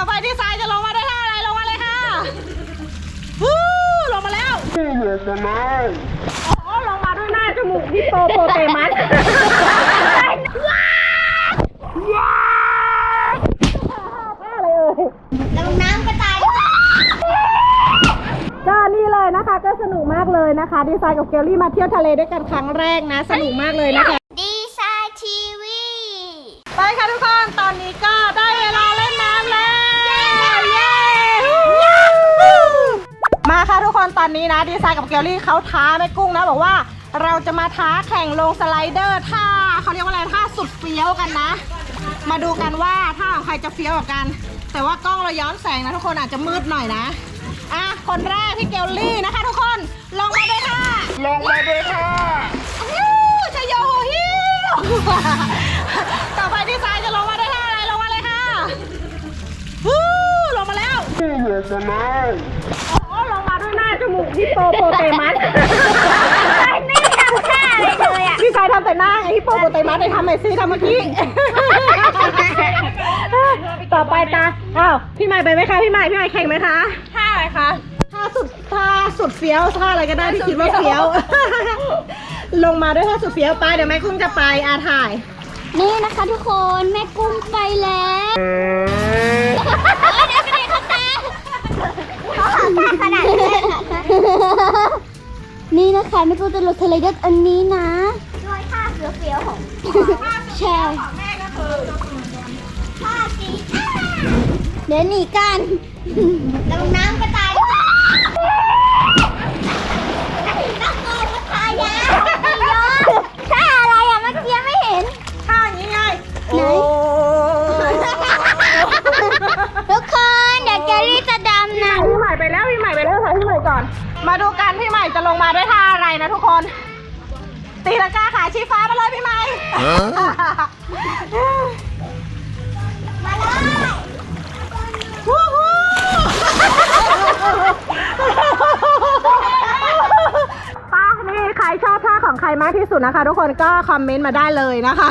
ต่อไปดีไซน์จะลงมาได้ท่าอะไรลงมาเลยค่ะวู้ลงมาแล้วอ๋อลงมาด้วยหน้าจมูกฮิปโปโปเตมัสลงน้ำก็ตายก็นี่เลยนะคะ ก็สนุกมากเลยนะคะ ดีไซน์กับเกลลี่มาเที่ยวทะเลด้วยกันครั้งแรกนะ สนุกมากเลยนะคะ ดีไซน์ทีวี ไปค่ะทุกคนตอนนี้ก็ได้เวลาเล่นน้ำแล้วเย้มา ค่ะทุกคนตอนนี้นะดีไซน์กับเกลลี่เขาท้าแม่กุ้งนะบอกว่าเราจะมาท้าแข่งลงสไลเดอร์ท่าเขาเรียกว่าอะไรท่าสุดเฟี้ยวกันนะ มาดูกันว่าท่าของใครจะเฟี้ยวกว่ากัน แต่ว่ากล้องเราย้อนแสงนะทุกคนอาจจะมืดหน่อยนะอะคนแรกพี่เกลลี่นะคะ ทุกคนลงมาเลยค่ะลงมาด้วยค่ะฮิวจะโยโหฮิวต่อไปดีไซน์จะลงมาได้ท่าอะไรลงมาเลยค่ะฮู้ลงมาแล้วลงมาเลยอ๋อลงมาด้วย มูกฮิปโปโปเตมัสไม่ได้ทำท่าอะไรเลยอะดีไซน์ทำแต่หน้าไงฮิปโปโปเตมัสไปทำไอซี่ทำเมื่อกี้ ต่อไปตาอ้าวพี่ใหม่ไปไหมคะพี่ใหม่พี่ใหม่แข่งไหมคะท่าอะไรคะท่าสุดท่าสุดเฟี้ยวท่าอะไรก็ได้ที่คิดว่าเฟี้ยว ลงมาด้วยท่าสุดเฟี้ยวไปเดี๋ยวแม่กุ้งจะไปอาถ่าย นี่นะคะทุกคนแม่กุ้งไปแล้วเดี๋ยว นี่นะคะแม่กุ้งจะลงสไลเดอร์อันนี้นะ ด้วยท่าเฟี้ยวๆของใช่ท่าสีเดี๋ยวหนีกันลงน้ำก็ตายนักโกงก็ตายยาท่าอะไรอะเมื่อกี้ไม่เห็นท่าอย่างนี้ไงโอ้ทุกคนเดี๋ยวแกลี่จะดำนะพี่ใหม่ไปแล้วพี่ใหม่ไปแล้วค่ะพี่ใหม่ก่อน มาดูกันพี่ใหม่จะลงมาด้วยท่าอะไรนะทุกคน ตีลังกาขาชี้ฟ้ามาเลยพี่ใหม่ มาเลยวู้ฮู้ป้านี่ใครชอบท่าของใครมากที่สุดนะคะ ทุกคนก็คอมเมนต์มาได้เลยนะคะ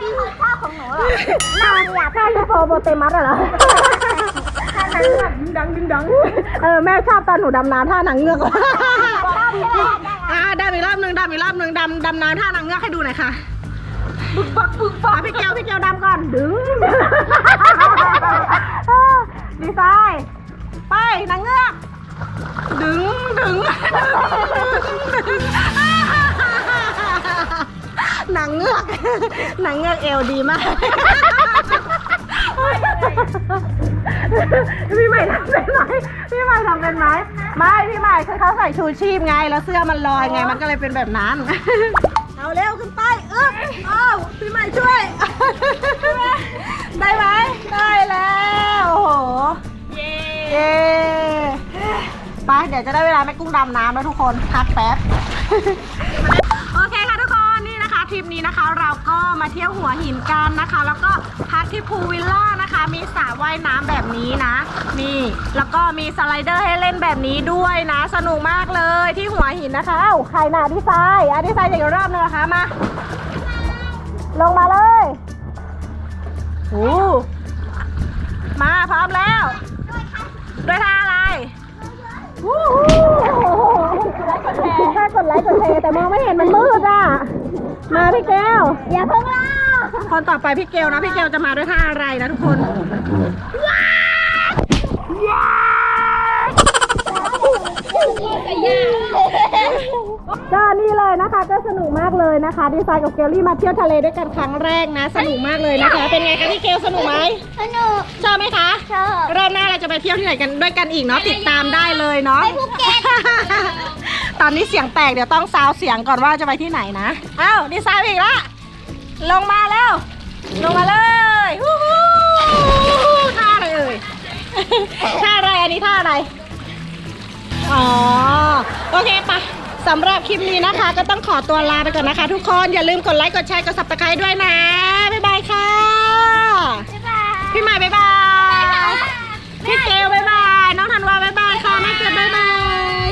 นี่คือท่าของหนูหรอน่าอยากท่าที่โปรโบเตมัสเหรอ ดึงดังดึงดังเออแม่ชอบตอนหนูดำน้ำท่าหนังเงือกอ่าดำอีกรอบหนึ่งดำอีกรอบหนึ่งดำดำน้ำท่าหนังเงือกให้ดูหน่อยค่ะบึกบักบึกบักพี่เกลพี่เกลดำก่อนดึงดีไซน์ไปหนังเงือกดึงดึงดึงหนังเงือกหนังเงือกเอวดีมาก พี่ใหม่ทำเป็นไหมพี่ใหม่ทำเป็นไหมไม่พี่ใหม่คือเขาใส่ชูชีพไงแล้วเสื้อมันลอยไงมันก็เลยเป็นแบบนั้น เอาเร็วขึ้นไปอึ๊บอ้าวพี่ใหม่ช่วย ได้ไหมได้แล้วโอ้โหเย้เย้ไปเดี๋ยวจะได้เวลาแม่กุ้งดำน้ำแล้วทุกคนพักแป๊บโอเคค่ะทุกคนนี่นะคะทริปนี้นะคะ เราก็มาเที่ยวหัวหินกันนะคะ แล้วก็ พักที่พูลวิลล่านะคะ มีสระว่ายน้ำแบบนี้นะนี่แล้วก็มีสไลเดอร์ให้เล่นแบบนี้ด้วยนะ สนุกมากเลยที่หัวหินนะคะเอ้าใครนาดีไซน์อะดีไซน์อย่างรอบนึงนะคะมา ลงมาเลยโอ้มาพร้อมแล้ว ด้วยท่าอะไรวู้ฮู้แค่กดไลค์กดแชร์แต่มองไม่เห็นมันมืดอะ มาพี่แก้ว อย่าเพิ่งเล่า คนต่อไปพี่เกลนะ พี่เกลจะมาด้วยท่าอะไรนะทุกคนก็นี่เลยนะคะก็สนุกมากเลยนะคะ ดีไซน์กับเกลลี่มาเที่ยวทะเลด้วยกันครั้งแรกนะ สนุกมากเลยนะคะ เป็นไงคะพี่เกลสนุกไหมสนุกชอบไหมคะชอบรอบหน้าเราจะไปเที่ยวที่ไหนกันด้วยกันอีกเนาะติดตามได้เลยเนาะไปภูเก็ตตอนนี้เสียงแตกเดี๋ยวต้องซาวเสียงก่อนว่าจะไปที่ไหนนะอ้าวดีไซน์อีกละ ลงมาแล้ว ลงมาเลยฮู้ฮู้ท่าอะไรเอ่ย ท่าอะไรอันนี้ท่าอะไร อ๋อ โอเคปะสำหรับคลิปนี้นะคะ ก็ต้องขอตัวลาไปก่อนนะคะ ทุกคน อย่าลืมกดไลค์กดแชร์กด subscribe ด้วยนะ บ๊ายบายค่ะ บ๊ายบาย พี่ใหม่บ๊ายบาย พี่เกลบ๊ายบาย น้องธันวาบ๊ายบายค่ะแม่เกิดบ๊ายบาย